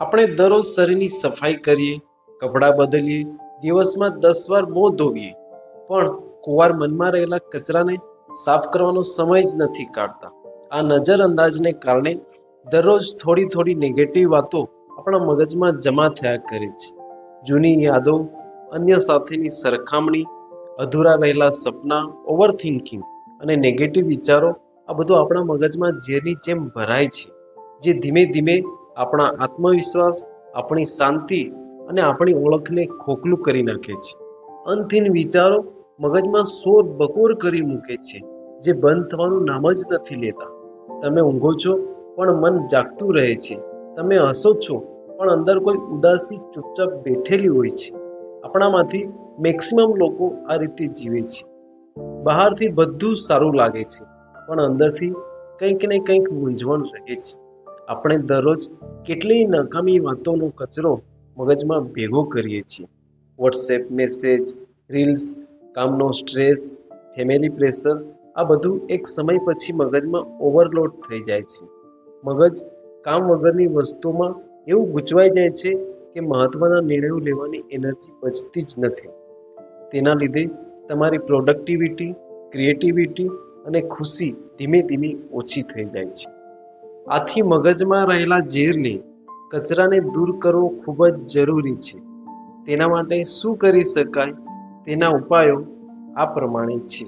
આપણે દરરોજ શરીરની સફાઈ કરીએ, કપડાં બદલીએ, દિવસમાં દસ વાર મોં ધોવીએ. પણ કુંવાર મનમાં રહેલા કચરાને સાફ કરવાનો સમય જ નથી કાઢતા. આ નજરઅંદાજને કારણે દરરોજ થોડી થોડી નેગેટિવ વાતો આપણા મગજમાં જમા થયા કરે છે. જૂની યાદો, અન્ય સાથેની સરખામણી, અધૂરા રહેલા સપના ઓવર થિંકિંગ અને નેગેટિવ વિચારો આ બધું આપણા મગજમાં ઝેરની જેમ ભરાય છે. જે ધીમે ધીમે આપણા આત્મવિશ્વાસ, આપણી શાંતિ અને આપણી ઓળખને ખોખલું કરી નાખે છે. અંતહીન વિચારો મગજમાં શોર બકોર કરી મૂકે છે, જે બંધ થવાનું નામ જ નથી લેતા. તમે ઊંઘો છો, પણ મન જાગતું રહે છે. તમે હસો છો, પણ અંદર કોઈ ઉદાસી ચૂપચાપ બેઠેલી હોય છે. આપણામાંથી મેક્સિમમ લોકો આ રીતે જીવે છે. બહારથી બધું સારું લાગે છે, પણ અંદરથી કંઈક ને કંઈક મૂંઝવણ રહે છે. આપણે દરરોજ કેટલીય નકામી વાતોનો કચરો મગજમાં ભેગો કરીએ છીએ. વોટ્સએપ મેસેજ રીલ્સ કામનો સ્ટ્રેસ ફેમિલી પ્રેશર આ બધું એક સમય પછી મગજમાં ઓવરલોડ થઈ જાય છે. મગજ કામ વગરની વસ્તુમાં એવું ગૂંચવાઈ જાય છે કે મહત્વના નિર્ણયો લેવાની એનર્જી બચતી જ નથી. તેના લીધે તમારી પ્રોડક્ટિવિટી ક્રિએટિવિટી અને ખુશી ધીમે ધીમે ઓછી થઈ જાય છે. આથી મગજમાં રહેલા ઝેરને કચરાને દૂર કરવો ખૂબ જ જરૂરી છે. તેના માટે શું કરી શકાય? તેના ઉપાયો આ પ્રમાણે છે.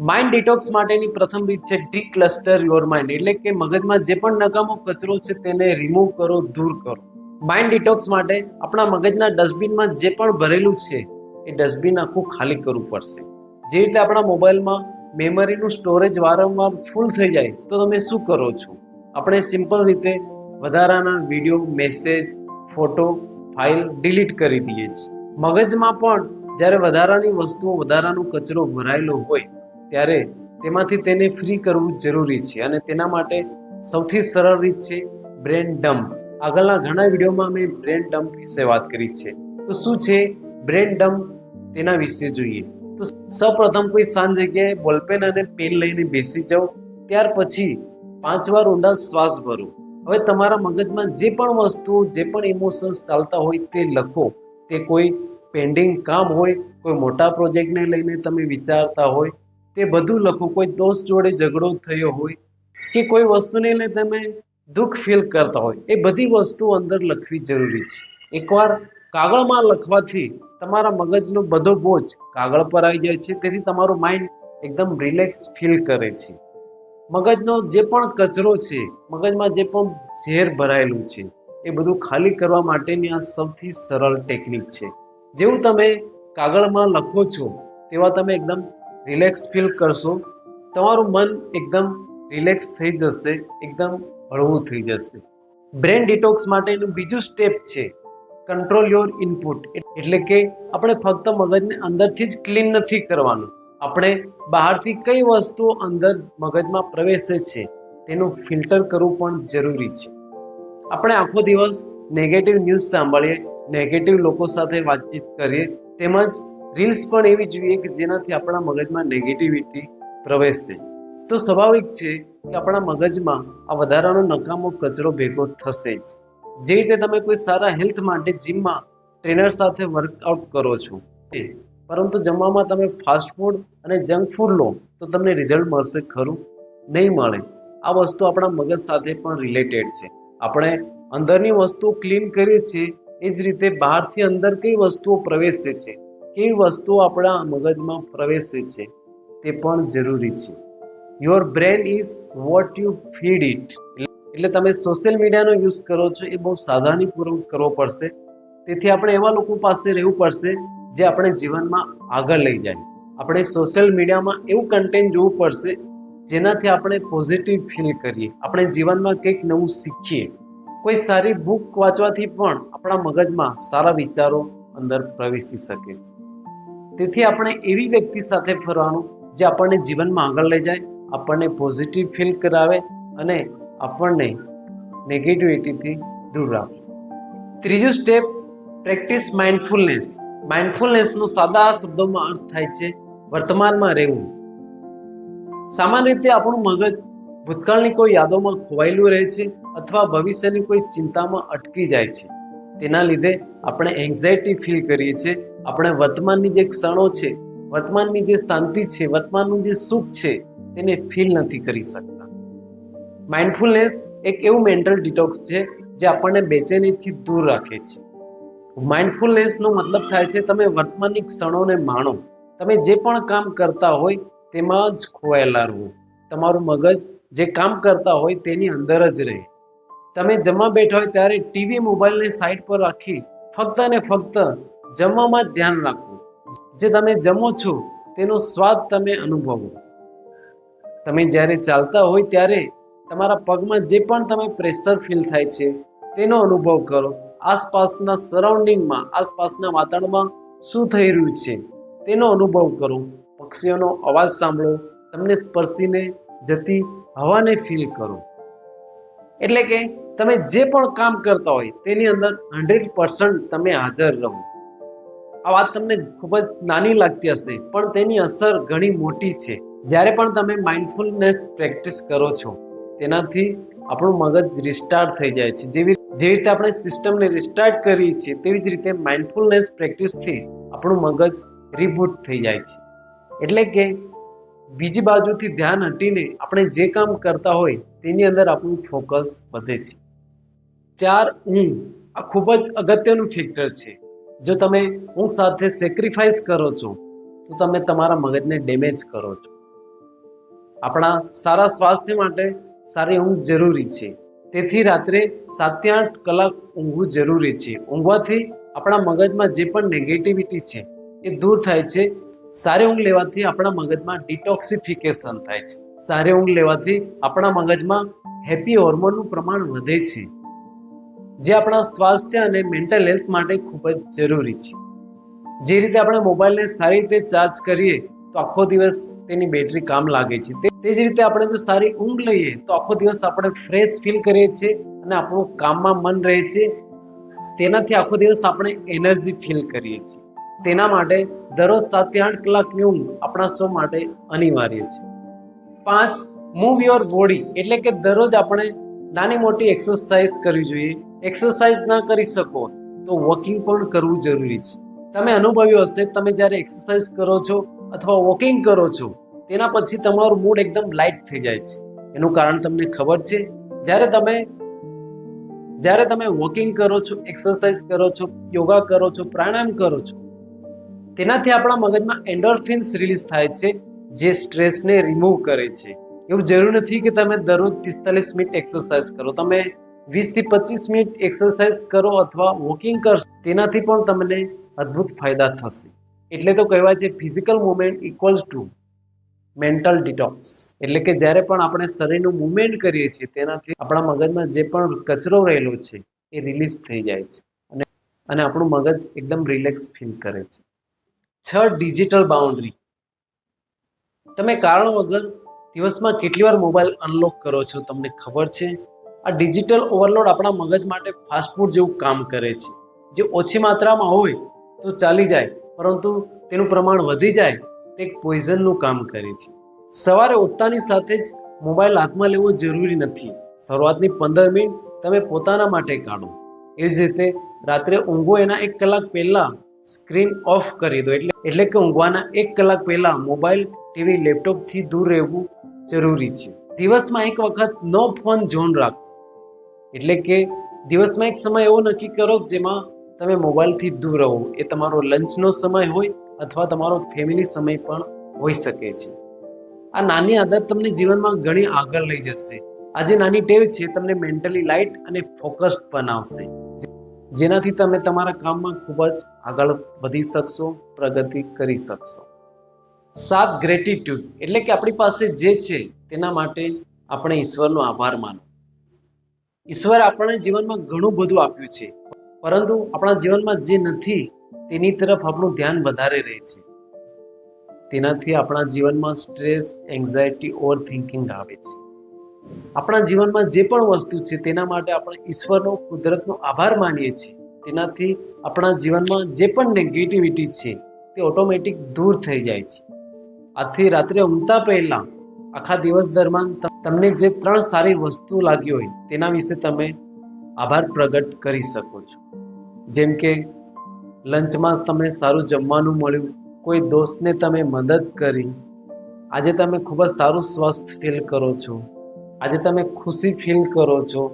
માઇન્ડ ડિટોક્સ માટેની પ્રથમ રીત છે ડી ક્લસ્ટર યોર માઇન્ડ એટલે કે મગજમાં જે પણ નકામો કચરો છે તેને રિમૂવ કરો, દૂર કરો. માઇન્ડ ડિટોક્સ માટે આપણા મગજના ડસ્ટબિનમાં જે પણ ભરેલું છે, એ ડસ્ટબિન આખું ખાલી કરવું પડશે. જે રીતે આપણા મોબાઈલમાં મેમરીનું સ્ટોરેજ વારંવાર ફૂલ થઈ જાય, તો તમે શું કરો છો? આપણે સિમ્પલ રીતે વધારાના video, message, photo, file delete કરી દઈએ છીએ. મગજમાં પણ જ્યારે વધારાની વસ્તુઓ, વધારાનો કચરો ભરાયેલો હોય, ત્યારે તેમાંથી તેને ફ્રી કરવું જરૂરી છે અને તેના માટે સૌથી સરળ રીત છે બ્રેન ડમ્પ આગળના ઘણા વિડીયોમાં મેં બ્રેન ડમ્પ વિશે વાત કરી છે. તો શું છે? બ્રેન ડમ્પ તેના વિશે જોઈએ. સૌપ્રથમ કોઈ શાંત જગ્યાએ બોલપેન અને પેન લઈને બેસી જાઓ, ત્યાર પછી પાંચ વાર ઊંડા શ્વાસ ભરો. હવે તમારા મગજમાં જે પણ વસ્તુ જે પણ ઇમોશન્સ ચાલતા હોય તે લખો. તે કોઈ પેન્ડિંગ કામ હોય, કોઈ મોટા પ્રોજેક્ટને લઈને તમે વિચારતા હોય, તે બધું લખો. કોઈ દોસ્ત જોડે ઝઘડો થયો હોય કે કોઈ વસ્તુને લઈને તમે દુઃખ ફીલ કરતા હોય, એ બધી વસ્તુ અંદર લખવી જરૂરી છે. એકવાર કાગળમાં લખવાથી તમારા મગજનો બધો બોજ કાગળ પર આવી જાય છે, તેથી તમારું માઇન્ડ એકદમ રિલેક્સ ફીલ કરે છે. મગજનો જે પણ કચરો છે, મગજમાં જે પણ ઝેર ભરાયેલું છે, એ બધું ખાલી કરવા માટેની આ સૌથી સરળ ટેકનિક છે. જેવું તમે કાગળમાં લખો છો, તેવા તમે એકદમ રિલેક્સ ફીલ કરશો. તમારું મન એકદમ રિલેક્સ થઈ જશે, એકદમ હળવું થઈ જશે. બ્રેન ડિટોક્સ માટેનું બીજું સ્ટેપ છે કંટ્રોલ યોર ઇનપુટ એટલે કે આપણે ફક્ત મગજને અંદરથી જ ક્લીન નથી કરવાનું. આપણે બહારથી કઈ વસ્તુઓ અંદર મગજમાં પ્રવેશે છે, તેનું ફિલ્ટર કરવું પણ જરૂરી છે. આપણે આખો દિવસ નેગેટિવ ન્યૂઝ સાંભળીએ નેગેટિવ લોકો સાથે વાતચીત કરીએ, તેમજ રીલ્સ પણ એવી જોઈએ કે જેનાથી આપણા મગજમાં નેગેટિવિટી પ્રવેશે. તો સ્વાભાવિક છે કે આપણા મગજમાં આ વધારાનો નકામો કચરો ભેગો થશે જ. જે રીતે તમે કોઈ સારા હેલ્થ માટે જીમમાં ટ્રેનર સાથે વર્કઆઉટ કરો છો પરંતુ જમવામાં તમે ફાસ્ટ ફૂડ અને જંક ફૂડ લો, તો તમને રિઝલ્ટ મળશે ખરું? નહીં મળે. આ વસ્તુ આપણા મગજ સાથે પણ રિલેટેડ છે. આપણે અંદરની વસ્તુઓ ક્લીન કરીએ છીએ, એ જ રીતે બહારથી અંદર કઈ વસ્તુઓ પ્રવેશે છે, કેવી વસ્તુઓ આપણા મગજમાં પ્રવેશે છે, તે પણ જરૂરી છે. Your brain is what you feed it એટલે તમે સોશિયલ મીડિયાનો યુઝ કરો છો, એ બહુ સાવધાનીપૂર્વક કરવો પડશે. તેથી આપણે એવા લોકો પાસે રહેવું પડશે, જે આપણે જીવનમાં આગળ લઈ જાય. આપણે સોશિયલ મીડિયામાં એવું કન્ટેન્ટ જોવું પડશે, જેનાથી આપણે પોઝિટિવ ફીલ કરીએ. આપણે જીવનમાં કંઈક નવું શીખીએ. કોઈ સારી બુક વાંચવાથી પણ આપણા મગજમાં સારા વિચારો અંદર પ્રવેશી શકે છે. તેથી આપણે એવી વ્યક્તિ સાથે ફરવાનું, જે આપણને જીવનમાં આગળ લઈ જાય, આપણને પોઝિટિવ ફીલ કરાવે અને આપણને નેગેટિવિટીથી દૂર રાખવું ત્રીજું સ્ટેપ પ્રેક્ટિસ માઇન્ડફુલનેસ માઇન્ડફુલનેસનો સાદા શબ્દોમાં અર્થ થાય છે વર્તમાનમાં રહેવું. સામાન્ય રીતે આપણું મગજ ભૂતકાળની કોઈ યાદોમાં ખોવાયેલું રહે છે અથવા ભવિષ્યની કોઈ ચિંતામાં અટકી જાય છે. તેના લીધે આપણે એન્ઝાયટી ફીલ કરીએ છીએ. આપણે વર્તમાનની જે ક્ષણો છે, વર્તમાનની જે શાંતિ છે, વર્તમાનનું જે સુખ છે તેને ફીલ નથી કરી શકતા. માઇન્ડફુલનેસ એક એવું મેન્ટલ ડિટોક્સ છે જે આપણને બેચેનીથી દૂર રાખે છે. માઇન્ડફુલનેસનો મતલબ થાય છે તમે વર્તમાનની ક્ષણોને માણો. તમે જે પણ કામ કરતા હોય તેમાં જ ખોવાયેલા રહો. તમારું મગજ જે કામ કરતા હોય તેની અંદર જ રહે. તમે જમવા બેઠા હોય ત્યારે ટીવી, મોબાઈલને સાઈડ પર રાખી ફક્ત ને ફક્ત જમવામાં ધ્યાન રાખવું. જે તમે જમો છો તેનો સ્વાદ તમે અનુભવો. તમે જ્યારે ચાલતા હોય ત્યારે તમારા પગમાં જે પણ તમે પ્રેશર ફીલ થાય છે, તેનો અનુભવ કરો. આસપાસના સરાઉન્ડિંગમાં આસપાસના વાતાવરણમાં શું થઈ રહ્યું છે, તેનો અનુભવ કરો. પક્ષીઓનો અવાજ સાંભળો. તમને સ્પર્શીને જતી હવાને ફીલ કરો. એટલે કે તમે જે પણ કામ કરતા હોય, તેની અંદર હંડ્રેડ પર્સન્ટ તમે હાજર રહો. આ વાત તમને ખૂબ જ નાની લાગતી હશે, પણ તેની અસર ઘણી મોટી છે. જ્યારે પણ તમે માઇન્ડફુલનેસ પ્રેક્ટિસ કરો છો તેનાથી આપણું મગજ રિસ્ટાર્ટ થઈ જાય છે. જેવી જેવી રીતે આપણે સિસ્ટમને રિસ્ટાર્ટ કરીએ છીએ, તેવી જ રીતે માઇન્ડફુલનેસ પ્રેક્ટિસથી આપણું મગજ રિબૂટ થઈ જાય છે. એટલે કે બીજી બાજુથી ધ્યાન હટીને આપણે જે કામ કરતા હોય, તેની અંદર આપણું ફોકસ વધે છે. ચાર ઊંઘ. આ ખૂબ જ અગત્યનું ફેક્ટર છે. જો તમે ઊંઘ સાથે સેક્રિફાઈસ કરો છો, તો તમે તમારા મગજને ડેમેજ કરો છો. આપણા સારા સ્વાસ્થ્ય માટે સારી ઊંઘ જરૂરી છે. તેથી રાત્રે સાતથી આઠ કલાક ઊંઘવું જરૂરી છે. ઊંઘવાથી આપણા મગજમાં જે પણ નેગેટિવિટી છે, એ દૂર થાય છે. સારી ઊંઘ લેવાથી આપણા મગજમાં ડિટોક્સિફિકેશન થાય છે. સારી ઊંઘ લેવાથી આપણા મગજમાં હેપી હોર્મોનનું પ્રમાણ વધે છે. જે આપણા સ્વાસ્થ્ય અને મેન્ટલ હેલ્થ માટે ખૂબ જ જરૂરી છે. જે રીતે આપણે મોબાઈલને સારી રીતે ચાર્જ કરીએ તો આખો દિવસ તેની બેટરી કામ લાગે છે. તે જ રીતે આપણે જો સારી ઊંઘ લઈએ, તો આખો દિવસ આપણે ફ્રેશ ફીલ કરીએ છીએ અને આપણું કામમાં મન રહે છે. તેનાથી આખો દિવસ આપણે એનર્જી ફીલ કરીએ છીએ. તેના માટે દરરોજ સાતથી આઠ કલાકની ઊંઘ આપણા સૌ માટે અનિવાર્ય છે. પાંચ મૂવ યોર બોડી એટલે કે દરરોજ આપણે નાની મોટી એક્સરસાઇઝ કરવી જોઈએ. એક્સરસાઇઝ ના કરી શકો તો વોકિંગ પણ કરવું જરૂરી છે. તમે અનુભવ્યું હશે, તમે જ્યારે એક્સરસાઇઝ કરો છો અથવા વોકિંગ કરો છો, તેના પછી તમારું મૂડ એકદમ લાઇટ થઈ જાય છે. એનું કારણ તમને ખબર છે. જ્યારે તમે જ્યારે તમે વોકિંગ કરો છો એક્સરસાઇઝ કરો છો યોગા કરો છો, પ્રાણાયામ કરો છો, તેનાથી આપણા મગજમાં એન્ડોર્ફિન્સ રિલીઝ થાય છે, જે સ્ટ્રેસને રિમૂવ કરે છે. એવું જરૂર નથી કે તમે દરરોજ પિસ્તાલીસ મિનિટ એક્સરસાઇઝ કરો. તમે વીસથી પચીસ મિનિટ એક્સરસાઇઝ કરો અથવા વોકિંગ કરશો, તેનાથી પણ તમને અદ્ભુત ફાયદા થશે. એટલે તો કહેવાય છે physical movement equals to mental detox એટલે કે જ્યારે પણ આપણે શરીરનું મુવમેન્ટ કરીએ છીએ, તેનાથી આપણા મગજમાં જે પણ કચરો રહેલો છે, એ રિલીઝ થઈ જાય છે. અને અને આપણું મગજ એકદમ રિલેક્સ ફીલ કરે છે. છ ડિજિટલ બાઉન્ડ્રી તમે કારણ વગર દિવસમાં કેટલી વાર મોબાઈલ અનલોક કરો છો, તમને ખબર છે? આ ડિજિટલ ઓવરલોડ આપણા મગજ માટે ફાસ્ટફૂડ જેવું કામ કરે છે. જે ઓછી માત્રામાં હોય, તો ચાલી જાય. પરંતુ તેનું પ્રમાણ વધી જાય તે એક પોઈઝનનું કામ કરે છે. સવારે ઉઠતાની સાથે જ મોબાઈલ હાથમાં લેવો જરૂરી નથી. શરૂઆતની પંદર મિનિટ તમે પોતાના માટે કાઢો. એ જ રીતે રાત્રે ઊંઘો એના એક કલાક પહેલા સ્ક્રીન ઓફ કરી દો એટલે એટલે કે ઊંઘવાના એક કલાક પહેલા મોબાઈલ, ટીવી, લેપટોપથી દૂર રહેવું જરૂરી છે. દિવસમાં એક વખત નો ફોન ઝોન રાખો. એટલે કે દિવસમાં એક સમય એવો નક્કી કરો જેમાં તમે મોબાઈલથી દૂર રહો. એ તમારો લંચનો સમય હોય અથવા તમારો ફેમિલી સમય પણ હોઈ શકે છે. આ નાની આદત તમને જીવનમાં ઘણી આગળ લઈ જશે. આ નાની ટેવ છે, તમને મેન્ટલી લાઇટ અને ફોકસ્ડ બનાવશે. જેનાથી તમે તમારા કામમાં ખૂબ જ આગળ વધી શકશો, પ્રગતિ કરી શકશો. સાત ગ્રેટિટ્યુડ એટલે કે આપણી પાસે જે છે, તેના માટે આપણે ઈશ્વરનો આભાર માનો. ઈશ્વર આપણને જીવનમાં ઘણું બધું આપ્યું છે. પરંતુ આપણા જીવનમાં જે નથી, તેની તરફ આપણું ધ્યાન વધારે રહે છે. તેનાથી આપણા જીવનમાં સ્ટ્રેસ, એન્ઝાયટી ઓવર થિંકિંગ આવે છે. આપણા જીવનમાં જે પણ વસ્તુ છે, તેના માટે આપણે ઈશ્વરનો, કુદરતનો આભાર માનીએ છીએ. તેનાથી આપણા જીવનમાં જે પણ નેગેટિવિટી છે, તે ઓટોમેટિક દૂર થઈ જાય છે. આથી રાત્રે ઊંઘતા પહેલાં, આખા દિવસ દરમિયાન તમને જે ત્રણ સારી વસ્તુ લાગી હોય, તેના વિશે તમે આભાર પ્રગટ કરી શકો છો. જેમ કે, લંચમાં તમે સારું જમવાનું મળ્યું, કોઈ દોસ્તને તમે મદદ કરી, આજે તમે ખૂબ જ સારું સ્વસ્થ ફીલ કરો છો, આજે તમે ખુશી ફીલ કરો છો,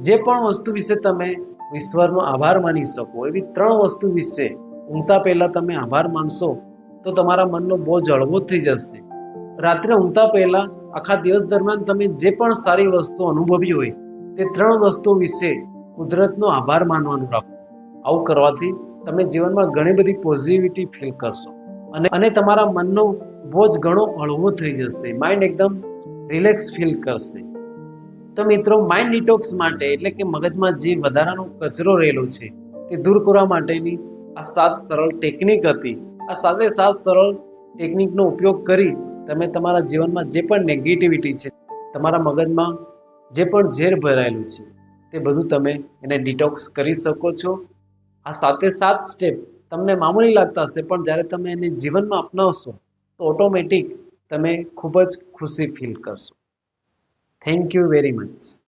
જે પણ વસ્તુ વિશે તમે ઈશ્વરનો આભાર માની શકો, એવી ત્રણ વસ્તુ વિશે ઊંઘતા પહેલાં તમે આભાર માનશો, તો તમારા મનનો બોજ હળવો થઈ જશે. રાત્રે ઊંઘતા પહેલાં આખા દિવસ દરમિયાન તમે જે પણ સારી વસ્તુ અનુભવી હોય તે ત્રણ વસ્તુ વિશે કુદરતનો આભાર માનવાનું રાખો. આવું કરવાથી તમે જીવનમાં ઘણી બધી પોઝિટિવિટી ફીલ કરશો. અને અને તમારા મનનો બોજ ઘણો હળવો થઈ જશે. માઇન્ડ એકદમ રિલેક્સ ફીલ કરશે. તો મિત્રો માઇન્ડ ડિટોક્સ માટે એટલે કે મગજમાં જે વધારાનો કચરો રહેલો છે, તે દૂર કરવા માટેની આ સાત સરળ ટેકનિક હતી. આ સાથે સાત સરળ ટેકનિકનો ઉપયોગ કરી તમે તમારા જીવનમાં જે પણ નેગેટિવિટી છે, તમારા મગજમાં જે પણ ઝેર ભરાયેલું છે, તે બધું તમે એને ડિટોક્સ કરી શકો છો. આ સાતે સાત સ્ટેપ તમને મામૂલી લાગતા હશે, પણ જ્યારે તમે એને જીવનમાં અપનાવશો, તો ઓટોમેટિક તમે ખૂબ જ ખુશી ફીલ કરશો. Thank you very much